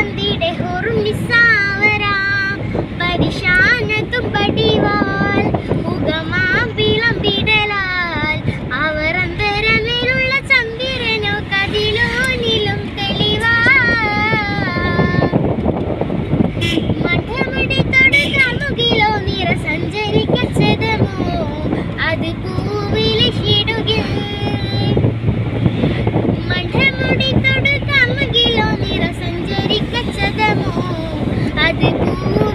ಒಂದಿಡೆ ಹೋರು ನಿಸ್ಸಾವರ ಪರಿಶಾನ ತುಂಬಡಿವಾಲ್ ഉഗമാ വിളമ്പിടലാൽ. അവരന്തരമേലുള്ള ചന്ദ്രനോ കതിലോനിലും തെളിവാ മഠമടി തൊടുക്കാൻ മുകിലോ നിറ സഞ്ചരിക്കച്ചതമോ അത് പൂവിലിടുകയും Thank you.